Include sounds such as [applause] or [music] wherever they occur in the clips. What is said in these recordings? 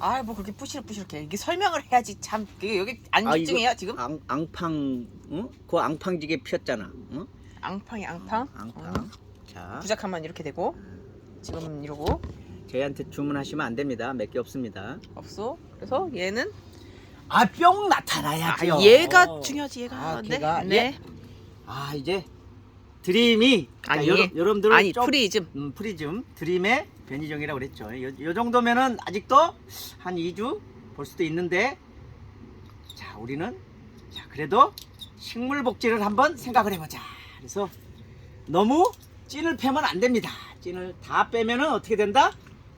아 뭐 그렇게 뿌시럭뿌시럭해 이게 설명을 해야지 참 이게 여기 안 아, 집중해요 이거 지금 앙, 앙팡, 응? 그 앙팡지게 피었잖아. 응? 앙팡이 앙팡 앙팡. 어. 자, 부작하면 이렇게 되고 지금 이러고 저희한테 주문하시면 안 됩니다. 몇 개 없습니다. 없어 그래서 얘는 아, 뿅 아, 나타나야죠. 얘가 중요하지 얘가 아, 네 걔가 네. 얘? 아, 이제 드림이 아니, 자, 여러, 여러분들은 아니 좀 프리즘 음, 프리즘 드림의 변이종이라고 그랬죠. 요, 요 정도면은 아직도 한 2주 볼 수도 있는데 자, 우리는 자, 그래도 식물 복제를 한번 생각을 해보자. 그래서 너무 찐을 빼면 안 됩니다. 찐을 다 빼면은 어떻게 된다?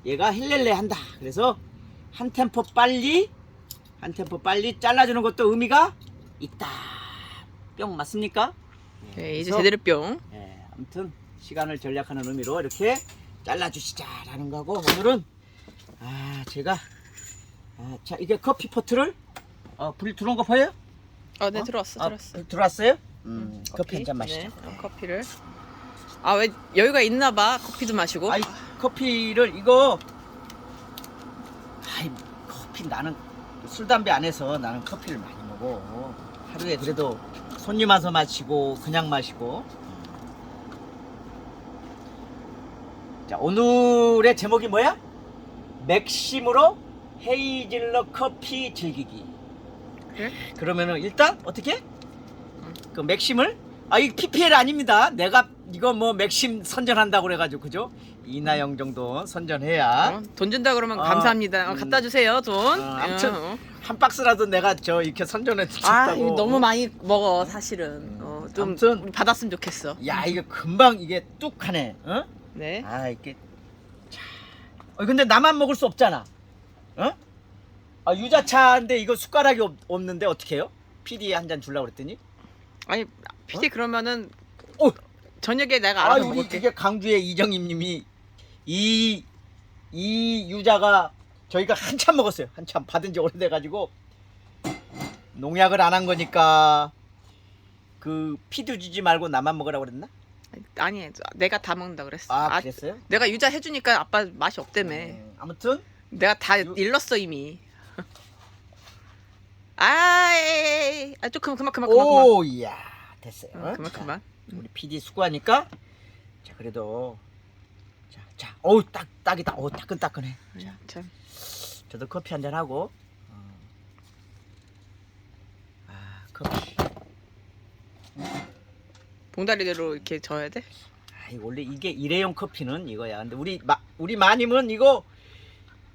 얘가 헬렐레 한다. 그래서 한 템포 빨리 한 템포 빨리 잘라주는 것도 의미가 있다. 뿅 맞습니까? 네, 이제 그래서 제대로 뿅 예, 아무튼 시간을 전략하는 의미로 이렇게 잘라주시자라는 거고 오늘은 아 제가 아, 자 이게 커피 포트를 어, 불 들어온 거 보여요? 어, 네 어? 들어왔어 아, 들어왔어 불 들어왔어요? 음, 커피 한 잔 마시죠. 네, 어, 커피를 아 왜 여유가 있나 봐 커피도 마시고 아이 커피를 이거 아이 커피 나는 술 담배 안 해서 나는 커피를 많이 먹어 하루에 그래도 손님 와서 마시고 그냥 마시고 자 오늘의 제목이 뭐야? 맥심으로 헤이즐넛 커피 즐기기 그래? 그러면은 일단 어떻게? 그 맥심을 아 이 PPL 아닙니다. 내가 이거 뭐 맥심 선전한다고 그래가지고 그죠? 이나영 정도 선전해야 어, 돈 준다 그러면 어, 감사합니다 어, 음. 갖다 주세요 돈 어, 아무튼 어, 어. 한 박스라도 내가 저 이렇게 선전해 아 주셨다고. 이거 너무 많이 먹어 사실은 어, 좀 아무튼. 받았으면 좋겠어 야 이거 금방 이게 뚝하네. 어? 네 아 이게 자. 어, 근데 나만 먹을 수 없잖아. 어? 아 유자차인데 이거 숟가락이 없, 없는데 어떻게 해요? PD 한잔 주려고 그랬더니 아니 PD 그러면은 어? 저녁에 내가 아 알아서 우리 먹을게 그게 강주의 이정임님이 이, 이 유자가 저희가 한참 먹었어요. 한참 받은 지 오래돼가지고 농약을 안 한 거니까 그 피도 주지 말고 나만 먹으라고 그랬나? 아니 내가 다 먹는다 그랬어 아, 아, 그랬어요? 내가 유자 해주니까 아빠 맛이 없다며 음, 아무튼 내가 다 유- 일렀어 이미 [laughs] 아이 아, 좀 그만 그만 그만 그만 그만 오, 이야 됐어요. 어, 그만 자, 그만 우리 PD 수고하니까 자 그래도 자, 자, 어우 딱 딱이다. 어 따끈따끈해. 자, 참 저도 커피 한 잔 하고. 어. 아 커피. 봉다리대로 이렇게 져야 돼? 아, 원래 이게 일회용 커피는 이거야. 근데 우리 마, 우리 마님은 이거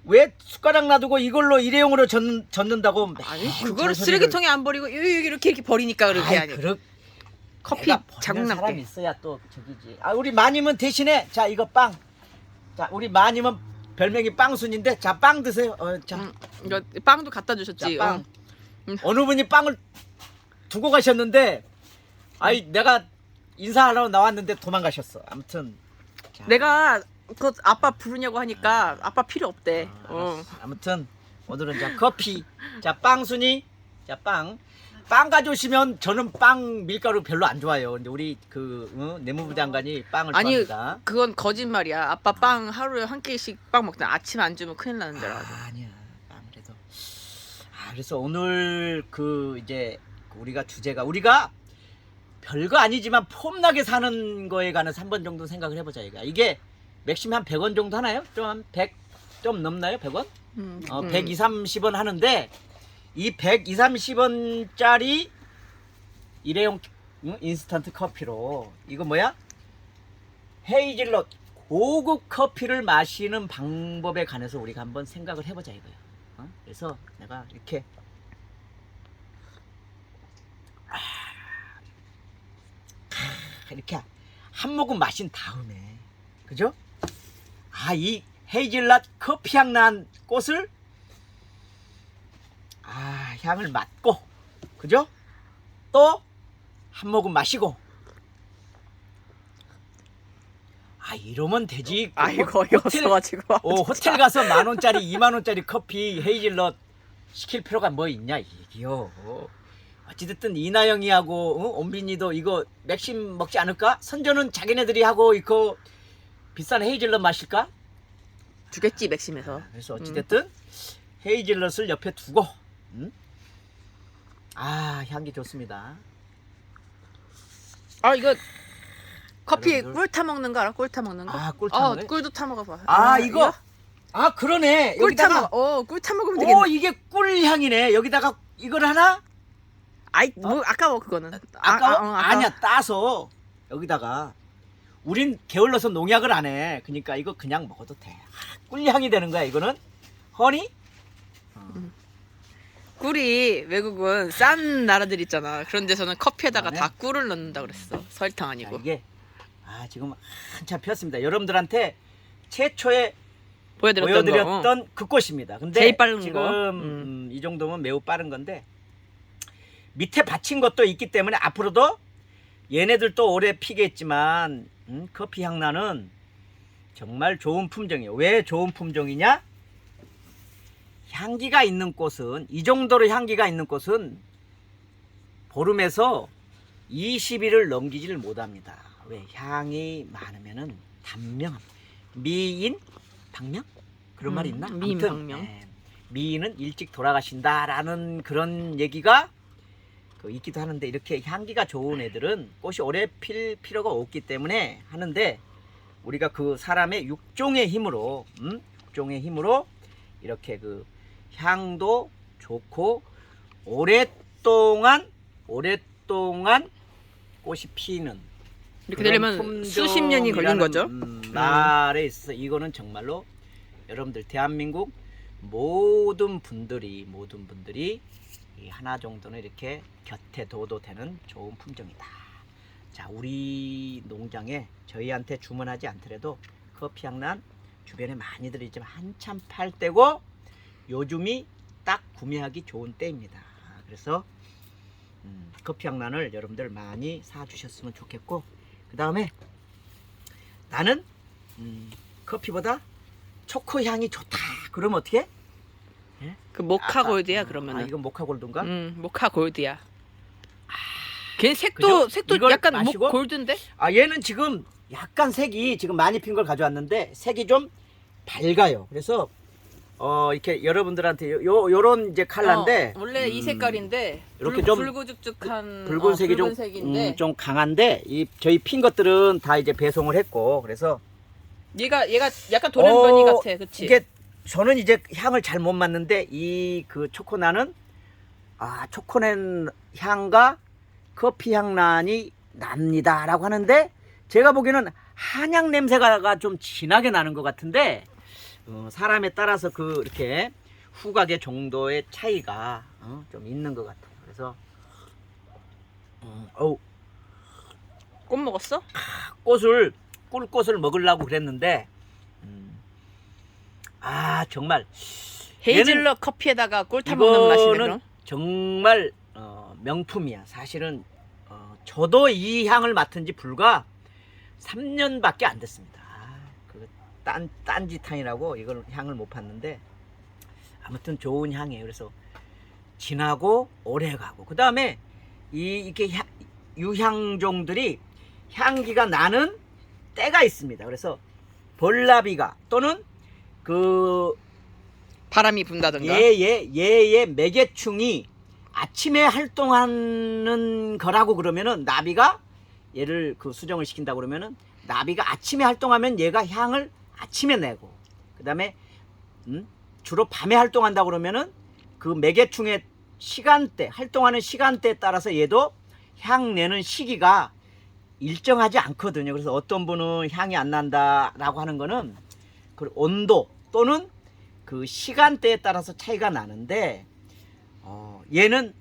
왜 숟가락 놔두고 이걸로 일회용으로 젓, 젓는다고 아니 그거를 쓰레기통에 안 버리고 여기 이렇게 이렇게 버리니까 그렇게 아이, 아니 그렇, 커피 자국 남게 있어야 또 저기지. 아 우리 마님은 대신에 자 이거 빵. 자 우리 마님은 별명이 빵순인데 자 빵 드세요. 어, 자, 응, 이거 빵도 갖다 주셨지 자, 빵. 어. 어느 분이 빵을 두고 가셨는데 아이 내가 인사하러 나왔는데 도망가셨어. 아무튼 자, 내가 그 아빠 부르냐고 하니까 아빠 필요 없대 아, 어. 알았어. 아무튼 오늘은 자 커피 자 빵순이 자빵 빵 가져오시면 저는 빵 밀가루 별로 안 좋아해요. 근데 우리 그 어, 내무부 장관이 빵을 아니 좋아합니다. 그건 거짓말이야 아빠 빵 하루에 한 끼씩 빵 먹다 아침 안 주면 큰일 나는 줄 알아 아, 아니야 아무래도 아 그래서 오늘 그 이제 우리가 주제가 우리가 별거 아니지만 폼나게 사는 거에 관해서 한번 정도 생각을 해보자 이거 이게 맥심 한 100원 정도 하나요? 좀한100 좀 넘나요? 100원? 음, 어, 음. 120, 30원 하는데 이 120, 30원짜리 일회용 응? 인스턴트 커피로 이거 뭐야? 헤이즐넛 고급 커피를 마시는 방법에 관해서 우리가 한번 생각을 해보자 이거야. 어? 그래서 내가 이렇게 아, 아, 이렇게 한 모금 마신 다음에 그죠? 아 이 헤이즐넛 커피 향 난 꽃을 아 향을 맡고 그죠? 또 한 모금 마시고 아 이러면 되지 아이 호- 거의 호텔- 없어가지고 어, 호텔 가서 만 원짜리, 이만 원짜리 커피 헤이즐넛 시킬 필요가 뭐 있냐 이게요. 어찌됐든 이나영이하고 어? 온빈이도 이거 맥심 먹지 않을까? 선전은 자기네들이 하고 이거 비싼 헤이즐넛 마실까? 주겠지 맥심에서 그래서 어찌됐든 헤이즐넛을 옆에 두고 음? 아 향기 좋습니다. 아 이거 커피 여러분들. 꿀 타 먹는 거 알아? 꿀 타 먹는 거? 아, 꿀 어, 타먹네? 꿀도 타 먹어봐. 아 이거 아 그러네 꿀 타 여기다가 먹어. 어, 꿀 타 먹으면 되겠네. 오 이게 꿀 향이네 여기다가 이걸 하나 아이 뭐 아까워 그거는. 아까워 아, 어, 아까워. 아니야 따서 여기다가 우린 게을러서 농약을 안 해. 그러니까 이거 그냥 먹어도 돼. 아, 꿀향이 되는 거야 이거는 허니 꿀이 외국은 싼 나라들 있잖아. 그런 데서는 커피에다가 아, 네. 다 꿀을 넣는다 그랬어. 설탕 자, 아니고. 이게 아 지금 한참 피었습니다. 여러분들한테 최초에 보여드렸던 거. 어. 보여드렸던 그 꽃입니다. 근데 제일 빠른 지금 거. 음, 음. 이 정도면 매우 빠른 건데 밑에 받친 것도 있기 때문에 앞으로도 얘네들도 오래 피겠지만 음, 커피 향나는 정말 좋은 품종이에요. 왜 좋은 품종이냐? 향기가 있는 꽃은 이 정도로 향기가 있는 꽃은 보름에서 20일을 넘기지를 못합니다. 왜 향이 많으면은 단명, 미인, 박명 그런 음, 말이 있나? 미인, 박명. 예, 미인은 일찍 돌아가신다라는 그런 얘기가 그 있기도 하는데 이렇게 향기가 좋은 애들은 꽃이 오래 필 필요가 없기 때문에 하는데 우리가 그 사람의 육종의 힘으로 음? 육종의 힘으로 이렇게 그 향도 좋고 오랫동안 오랫동안 꽃이 피는 이렇게 되려면 수십 년이 걸린 거죠. 음, 말에 있어서 이거는 정말로 여러분들 대한민국 모든 분들이 모든 분들이 이 하나 정도는 이렇게 곁에 둬도 되는 좋은 품종이다. 자, 우리 농장에 저희한테 주문하지 않더라도 커피 향난 주변에 많이들 있지만 한참 팔 때고 요즘이 딱 구매하기 좋은 때입니다. 그래서 음, 커피 향난을 여러분들 많이 사주셨으면 좋겠고 그 다음에 나는 음, 커피보다 초코 향이 좋다. 그러면 어떻게? 그 모카 아까- 골드야 아, 그러면은. 이건 모카 골드인가? 음, 모카 골드야. 걔 색도 그죠? 색도 이걸 약간 목 마시고? 골드인데? 아 얘는 지금 약간 색이 지금 많이 핀 걸 가져왔는데 색이 좀 밝아요. 그래서 어 이렇게 여러분들한테 요, 요 요런 이제 컬러인데 어, 원래 이 음, 색깔인데 이렇게 붉- 좀 붉은죽죽한 붉은색이 어, 좀, 붉은색인데 음, 좀 강한데 이 저희 핀 것들은 다 이제 배송을 했고 그래서 얘가 얘가 약간 돌연변이 어, 같아, 그치? 이게 저는 이제 향을 잘 못 맡는데 이 그 초코나는 아 초코낸 향과 커피 향란이 납니다라고 하는데 제가 보기에는 한약 냄새가 좀 진하게 나는 것 같은데 어, 사람에 따라서 그 이렇게 후각의 정도의 차이가 어, 좀 있는 것 같아요. 그래서 음, 어우 꽃 먹었어? 꽃을 꿀꽃을 먹으려고 그랬는데 음, 아 정말 헤이즐넛 커피에다가 꿀 타 먹는 맛이네 이거는 그럼. 정말 어, 명품이야. 사실은 어, 저도 이 향을 맡은 지 불과 3년밖에 안 됐습니다. 아, 그딴 딴짓향이라고 이걸 향을 못 팠는데 아무튼 좋은 향이에요. 그래서 진하고 오래가고 그 다음에 이 이렇게 향- 유향종들이 향기가 나는 때가 있습니다. 그래서 벌나비가 또는 그 바람이 분다든가. 얘의 얘의 매개충이 아침에 활동하는 거라고 그러면은 나비가 얘를 그 수정을 시킨다 그러면은 나비가 아침에 활동하면 얘가 향을 아침에 내고 그다음에 음? 주로 밤에 활동한다 그러면은 그 매개충의 시간대 활동하는 시간대에 따라서 얘도 향 내는 시기가 일정하지 않거든요. 그래서 어떤 분은 향이 안 난다라고 하는 거는 그 온도 또는 그 시간대에 따라서 차이가 나는데 어, 얘는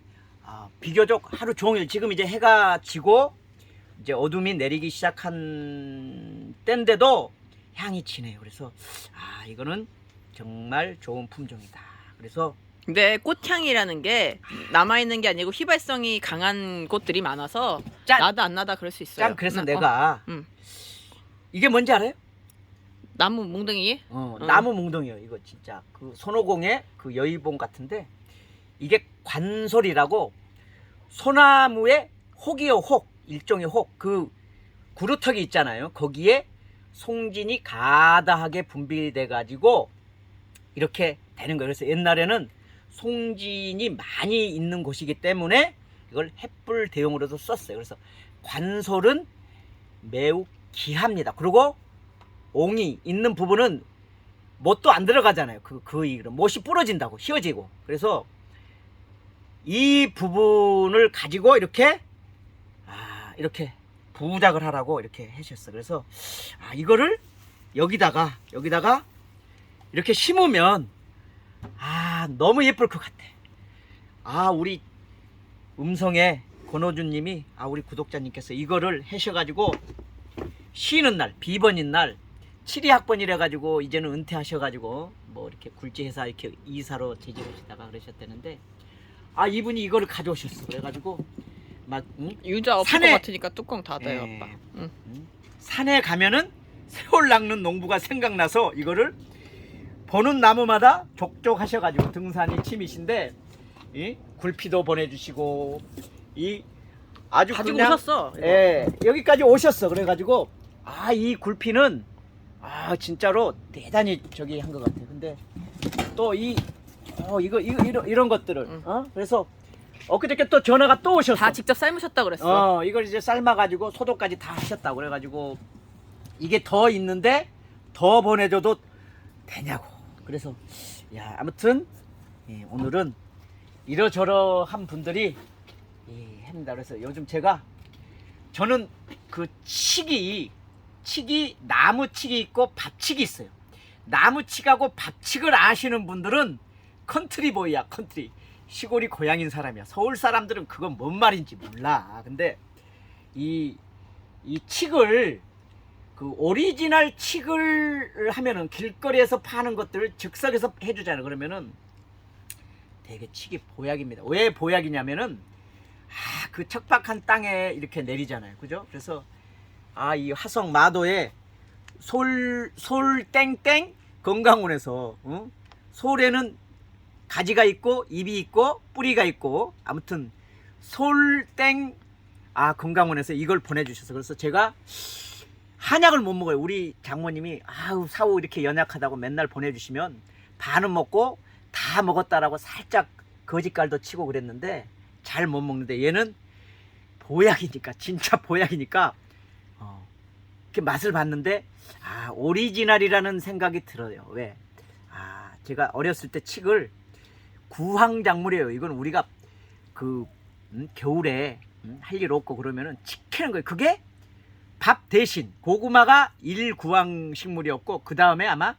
아, 비교적 하루 종일 지금 이제 해가 지고 이제 어둠이 내리기 시작한 때인데도 향이 진해요. 그래서 아 이거는 정말 좋은 품종이다. 그래서 근데 꽃향이라는 게 남아 있는 게 아니고 휘발성이 강한 꽃들이 많아서 짠! 나다 안 나다 그럴 수 있어요. 짠 그래서 나- 어, 내가 음. 이게 뭔지 알아요? 나무 몽둥이 어, 어. 나무 몽둥이요. 이거 진짜 그 손오공의 그 여의봉 같은데 이게 관솔이라고 소나무의 혹이요 혹 일종의 혹 그 구루턱이 있잖아요. 거기에 송진이 가다하게 분비돼 가지고 이렇게 되는 거예요. 그래서 옛날에는 송진이 많이 있는 곳이기 때문에 이걸 햇불 대용으로도 썼어요. 그래서 관솔은 매우 귀합니다. 그리고 옹이 있는 부분은 못도 안 들어가잖아요. 그, 그 이유로 못이 부러진다고 휘어지고. 그래서 이 부분을 가지고 이렇게 아, 이렇게 부작을 하라고 이렇게 하셨어. 그래서 아, 이거를 여기다가 여기다가 이렇게 심으면 아, 너무 예쁠 것 같아. 아, 우리 음성의 권호준 님이 아, 우리 구독자님께서 이거를 하셔 가지고 쉬는 날, 비번인 날 7위 학번이라 가지고 이제는 은퇴하셔 가지고 뭐 이렇게 굴지 회사 이렇게 이사로 재직하시다가 그러셨다는데 아, 이분이 이거를 가져오셨어. 그래 가지고 막 응? 유자 없을 산에- 것 같으니까 뚜껑 닫아요, 예. 아빠. 응. 산에 가면은 세월 낚는 농부가 생각나서 이거를 보는 나무마다 족족 하셔 가지고 등산이 취미신데 이 굴피도 보내주시고 이 아주 가지고 그냥 오셨어. 이거. 예 여기까지 오셨어 그래 가지고 아 이 굴피는 아 진짜로 대단히 저기 한 것 같아 근데 또 이 어, 이거 이거 이런, 이런 것들을 응. 어 그래서 엊그저께 또 전화가 또 오셨어 다 직접 삶으셨다 그랬어. 어, 이걸 이제 삶아가지고 소독까지 다 하셨다고 그래가지고 이게 더 있는데 더 보내줘도 되냐고. 그래서 야 아무튼 예, 오늘은 이러저러한 분들이 예, 합니다. 그래서 요즘 제가 저는 그 칡이 칡이 나무 칡이 있고 밥칡이 있어요. 나무 칡하고 밥칡을 아시는 분들은 컨트리 보이야 컨트리. 시골이 고향인 사람이야. 서울 사람들은 그건 뭔 말인지 몰라. 근데 이, 이 칡을 그 오리지널 칡을 하면은 길거리에서 파는 것들을 즉석에서 해주잖아요. 그러면은 되게 칡이 보약입니다. 왜 보약이냐면은 아, 그 척박한 땅에 이렇게 내리잖아요. 그죠? 그래서 아, 이 화성 마도에 솔, 솔땡땡 건강원에서 어? 솔에는 가지가 있고 잎이 있고 뿌리가 있고 아무튼 솔땡 아 건강원에서 이걸 보내주셔서 그래서 제가 한약을 못 먹어요 우리 장모님이 아우 사우 이렇게 연약하다고 맨날 보내주시면 반은 먹고 다 먹었다라고 살짝 거짓말도 치고 그랬는데 잘 못 먹는데 얘는 보약이니까 진짜 보약이니까 어, 이렇게 맛을 봤는데 아 오리지널이라는 생각이 들어요 왜? 아 제가 어렸을 때 칡을 구황작물이에요. 이건 우리가 그 음, 겨울에 음, 할일 없고 그러면은 치키는 거예요. 그게 밥 대신 고구마가 일구황 식물이었고 그 다음에 아마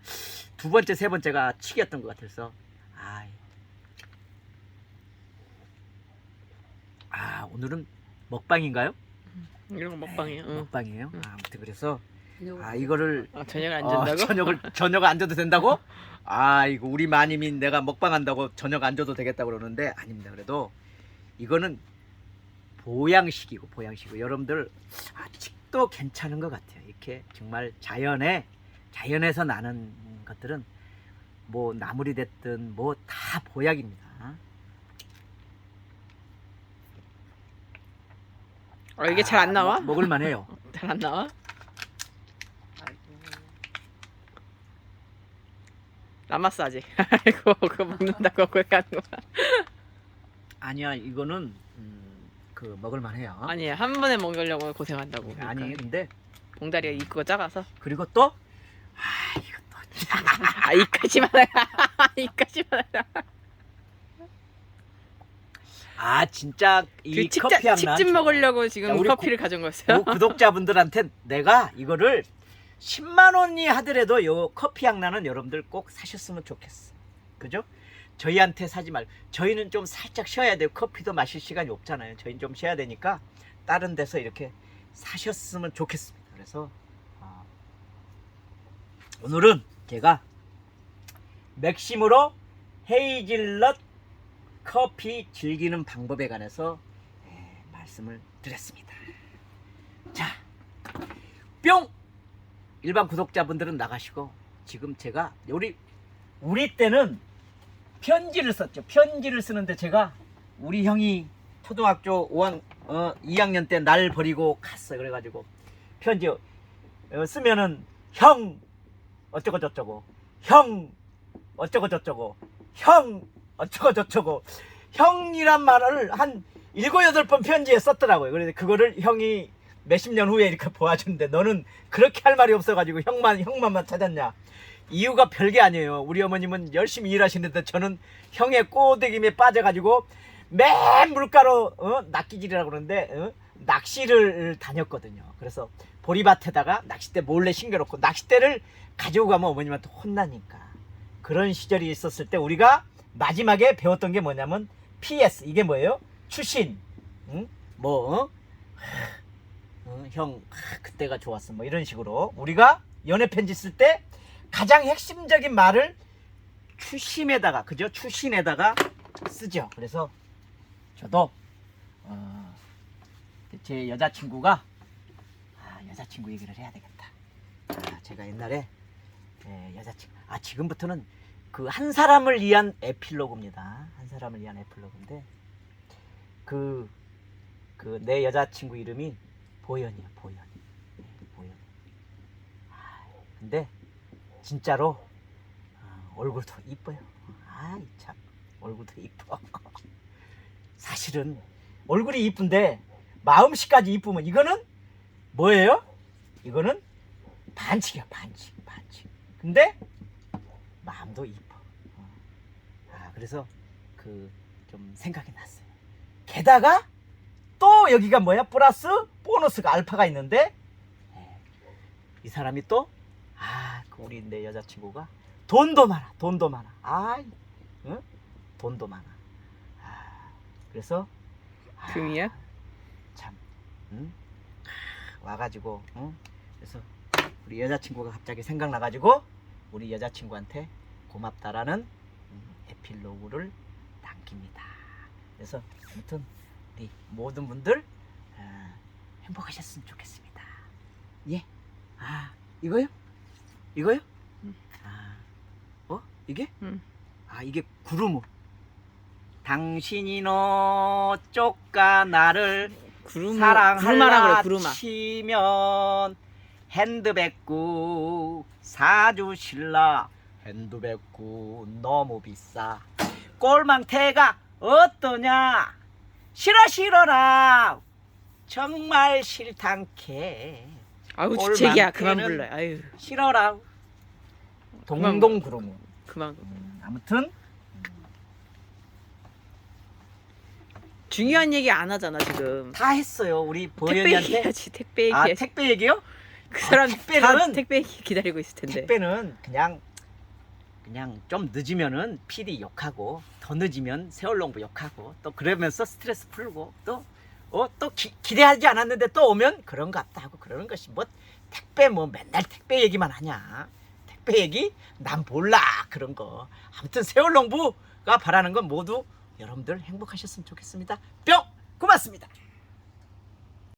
두 번째 세 번째가 칡이었던 것 같아서 아, 아 오늘은 먹방인가요? 이런 거 먹방이에요. 응. 먹방이에요. 응. 아, 아무튼 그래서 아 이거를 아, 저녁을 안 어, 준다고? 저녁을 저녁 안 줘도 된다고? 아 이거 우리 마님이 내가 먹방한다고 저녁 안 줘도 되겠다 그러는데 아닙니다. 그래도 이거는 보양식이고 보양식이고 여러분들 아 칡도 괜찮은 것 같아요. 이렇게 정말 자연에 자연에서 나는 것들은 뭐 나물이 됐든 뭐 다 보약입니다. 어, 이게 잘 안 나와? 먹, 을만 해요. [laughs] 잘 안 나와? 남았어 아직. [laughs] 아이고 그거 먹는다고 그렇게 하는 거야. 아니야 이거는 음, 그 먹을만 해요. 아니 한 번에 먹으려고 고생한다고. 그러니까. 아니 근데 봉다리가 이거 작아서. 그리고 또 아, 이것도 [laughs] 아 이까지 많아요. 이까지 많아요. 아 진짜 이 그 커피 칙자, 향 칙집 먹으려고 지금 야, 우리 커피를 가져온 거였어요. 구독자분들한테 내가 이거를 10만 원이 하더라도 요 커피 향 나는 여러분들 꼭 사셨으면 좋겠어. 그죠? 저희한테 사지 말고 저희는 좀 살짝 쉬어야 돼요. 커피도 마실 시간이 없잖아요. 저희는 좀 쉬어야 되니까 다른 데서 이렇게 사셨으면 좋겠습니다. 그래서 어, 오늘은 제가 맥심으로 헤이즐넛 커피 즐기는 방법에 관해서 예, 말씀을 드렸습니다. 자, 뿅! 일반 구독자분들은 나가시고 지금 제가 우리 우리 때는 편지를 썼죠. 편지를 쓰는데 제가 우리 형이 초등학교 5학 어, 2학년 때 날 버리고 갔어요. 그래가지고 편지 어, 쓰면은 형 어쩌고 저쩌고 형 어쩌고 저쩌고 형 어쩌고 저쩌고 형이란 말을 한 일곱 여덟 번 편지에 썼더라고요. 그래서 그거를 형이 몇십 년 후에 이렇게 보아주는데 너는 그렇게 할 말이 없어가지고 형만 형만만 찾았냐? 이유가 별게 아니에요. 우리 어머님은 열심히 일하시는데 저는 형의 꼬드김에 빠져가지고 맨 물가로 어? 낚시질이라고 그러는데 어? 낚시를 다녔거든요. 그래서 보리밭에다가 낚싯대 몰래 신겨놓고 낚싯대를 가지고 가면 어머님한테 혼나니까 그런 시절이 있었을 때 우리가 마지막에 배웠던 게 뭐냐면 PS 이게 뭐예요? 추신. 응? 뭐 어? 어, 형 하, 그때가 좋았어. 뭐 이런 식으로. 우리가 연애 편지 쓸 때 가장 핵심적인 말을 추심에다가 그죠? 추신에다가 쓰죠. 그래서 저도 어, 제 여자친구가 아, 여자친구 얘기를 해야 되겠다. 아, 제가 옛날에 예, 여자친구 아 지금부터는 그 한 사람을 위한 에필로그입니다. 한 사람을 위한 에필로그인데 그 그 내 여자친구 이름이 보현이야 보현 네, 보현 아, 근데 진짜로 아, 얼굴도 이뻐요. 아이 참 얼굴도 이뻐. [laughs] 사실은 얼굴이 이쁜데 마음씨까지 이쁘면 이거는 뭐예요? 이거는 반칙이야 반칙 반칙. 근데 마음도 이뻐 그래서 그 좀 생각이 났어요 게다가 또 여기가 뭐야 플러스 보너스가 알파가 있는데 예, 이 사람이 또 아 그 우리 내 여자친구가 돈도 많아 돈도 많아 아 응? 돈도 많아 아, 그래서 아, 금이야? 참 응? 아, 와가지고 응? 그래서 우리 여자친구가 갑자기 생각나가지고 우리 여자친구한테 고맙다라는 음, 에필로그를 남깁니다. 그래서 아무튼 우리 모든 분들 어, 행복하셨으면 좋겠습니다. 예. 아 이거요? 이거요? 음. 아, 어? 이게? 음. 아 이게 구루무. 당신이 너 쫓가 나를 구름 사랑하라 구루마라 그래. 치면 핸드백구 사주실라 핸드백구 너무 비싸 꼴망태가 어떠냐 싫어 싫어라 정말 싫단케 아우 꼴 주책이야 그만 불러. 아유 싫어라 동동 구루무 그만. 음, 아무튼 중요한 얘기 안 하잖아 지금. 다 했어요 우리 택배 보현이한테 얘기하지 택배 아 얘기하지. 택배 얘기요? 그 아, 사람 택배는- 다 택배 얘기 기다리고 있을 텐데. 택배는 그냥 그냥 좀 늦으면은 PD 욕하고 더 늦으면 세월농부 욕하고 또 그러면서 스트레스 풀고 또 어, 또 기, 기대하지 않았는데 또 오면 그런 거 같다 하고 그러는 것이 뭐 택배 뭐 맨날 택배 얘기만 하냐. 택배 얘기? 난 몰라. 그런 거. 아무튼 세월농부가 바라는 건 모두 여러분들 행복하셨으면 좋겠습니다. 뿅! 고맙습니다